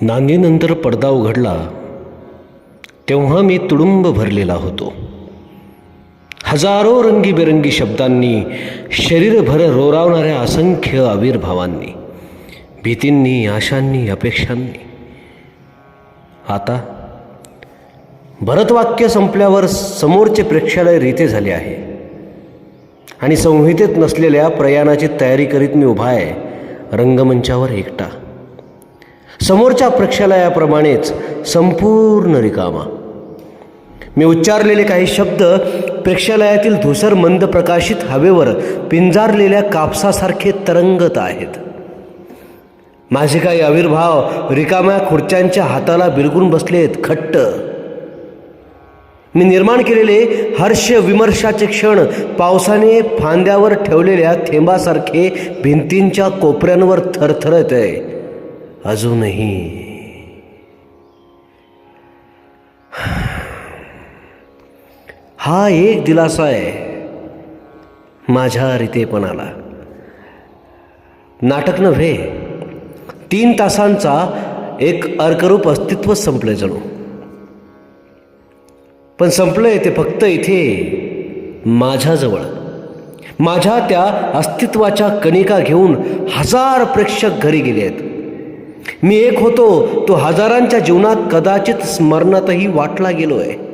नांदीनंतर पडदा उघडला तेव्हा मी तुडुंब भरलेला होतो. हजारो रंगीबेरंगी शब्दांनी शरीरभर रोरावणाऱ्या असंख्य आविर्भावांनी भीतींनी आशांनी अपेक्षांनी. आता भरतवाक्य संपल्यावर समोरचे प्रेक्षालय रीते झाले आहे. आणि संहितेत नसलेल्या प्रयाणाची तयारी करीत मी उभा आहे रंगमंचावर एकटा. समोरच्या प्रेक्षालयाप्रमाणेच संपूर्ण रिकामा. मी उच्चारलेले काही शब्द प्रेक्षालयातील धुसर मंद प्रकाशित हवेवर पिंजारलेल्या कापसासारखे तरंगत आहेत. माझे काही आविर्भाव रिकाम्या खुर्च्यांच्या हाताला बिलगून बसलेत खट्ट. मी निर्माण केलेले हर्ष विमर्शाचे क्षण पावसाने फांद्यावर ठेवलेल्या थेंबासारखे भिंतींच्या कोपऱ्यांवर थरथरत आहे. अजूनही हा एक दिलासा आहे. माझ्या रितेपणाला नाटक नव्हे तीन तासांचा एक अर्करूप अस्तित्व संपलं जणू. पण संपलंय ते फक्त इथे माझ्याजवळ. माझ्या त्या अस्तित्वाच्या कणिका घेऊन हजार प्रेक्षक घरी गेले आहेत. मी एक होतो तो हजारांच्या जीवनात कदाचित स्मरणातही वाटला गेलो आहे